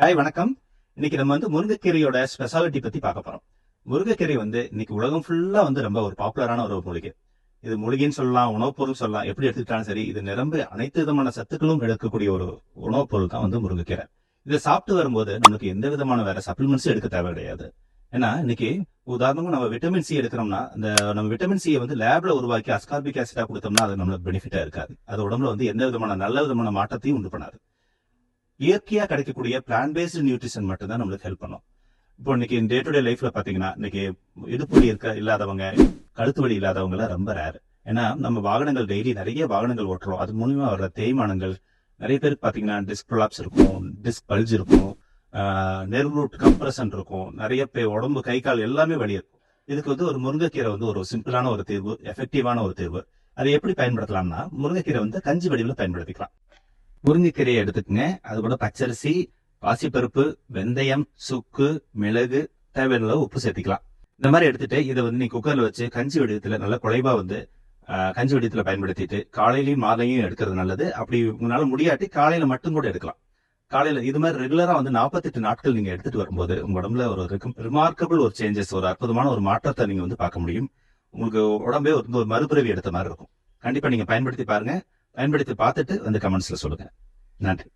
Hi வணக்கம். இன்னைக்கு நம்ம வந்து முருங்கைக்கீரையோட ஸ்பெஷாலிட்டி பத்தி பார்க்க போறோம். முருங்கைக்கீரை வந்து இன்னைக்கு உலகம் ஃபுல்லா வந்து ரொம்ப ஒரு பாப்புலரான ஒரு மூலிகை. இது மூலிகைன்னு சொல்லலாம் உணவுப் பொருள் சொல்லலாம் எப்படி எடுத்துக்கிட்டாலும் சரி இது நிரம்ப அனைத்து விதமான சத்துக்களும் எடுக்கக்கூடிய ஒரு உணவுப் பொருள் தான் வந்து முருங்கைக்கீரை. இதை சாப்பிட்டு வரும்போது நமக்கு எந்த விதமான வேற சப்ளிமெண்ட்ஸும் எடுக்க தேவை கிடையாது. ஏன்னா இன்னைக்கு உதாரணமா நம்ம விட்டமின் சி எடுக்கிறோம்னா அந்த நம்ம விட்டமின் சியை வந்து லேப்ல உருவாக்கி அஸ்கார்பிக் ஆசிடா கொடுத்தோம்னா அது நம்மளுக்கு பெனிஃபிட்டா இருக்காது. அது உடம்புல வந்து எந்த விதமான நல்ல விதமான மாற்றத்தையும் உண்டு பண்ணாது. இயற்கையா கிடைக்கக்கூடிய பிளான் பேஸ்டு நியூட்ரிஷன் மட்டும் தான் நம்மளுக்கு ஹெல்ப் பண்ணும். இப்போ இன்னைக்கு டே டு டே லைஃப்ல பாத்தீங்கன்னா இன்னைக்கு இடுப்பு வலி இருக்க இல்லாதவங்க கழுத்து வலி இல்லாதவங்க எல்லாம் ரொம்ப ரேர் ஏன்னா நம்ம வாகனங்கள் டெய்லி நிறைய வாகனங்கள் ஓட்டுறோம். அது மூலியமா வர்ற தேய்மானங்கள் நிறைய பேருக்கு பாத்தீங்கன்னா டிஸ்க் ப்ரொலாப்ஸ் இருக்கும் டிஸ்க் பல்ஜ் இருக்கும் நெர்வூட் கம்ப்ரஷன் இருக்கும் நிறைய பேர் உடம்பு கை கால் எல்லாமே வலி இருக்கும். இதுக்கு வந்து ஒரு முருங்கைக்கீரை வந்து ஒரு சிம்பிளான ஒரு தீர்வு எஃபெக்டிவான ஒரு தீர்வு. அதை எப்படி பயன்படுத்தலாம்னா முருங்கைக்கீரை வந்து கஞ்சி வடிவில் பயன்படுத்திக்கலாம். முருங்கைக்கீரையை எடுத்துக்கங்க. அது கூட பச்சரிசி பாசிப்பருப்பு வெந்தயம் சுக்கு மிளகு தேவையான உப்பு சேர்த்திக்கலாம். இந்த மாதிரி எடுத்துட்டு இதை வந்து நீ குக்கர்ல வச்சு கஞ்சி வடிவத்துல நல்ல குழைவா வந்து கஞ்சி வடிவத்துல பயன்படுத்திட்டு காலையிலயும் மாலையும் எடுக்கிறது நல்லது. அப்படி உங்களால முடியாட்டி காலையில மட்டும் கூட எடுக்கலாம். காலையில இது மாதிரி ரெகுலரா வந்து 48 நாட்கள் நீங்க எடுத்துட்டு வரும்போது உங்க உடம்புல ஒரு ரிமார்க்கபிள் ஒரு சேஞ்சஸ் ஒரு அற்புதமான ஒரு மாற்றத்தை நீங்க வந்து பார்க்க முடியும். உங்களுக்கு உடம்பே ஒரு மறுபிறவி எடுத்த மாதிரி இருக்கும். கண்டிப்பா நீங்க பயன்படுத்தி பாருங்க. பயன்படுத்தி பார்த்துட்டு வந்து கமெண்ட்ஸ்ல சொல்லுங்க. நன்றி.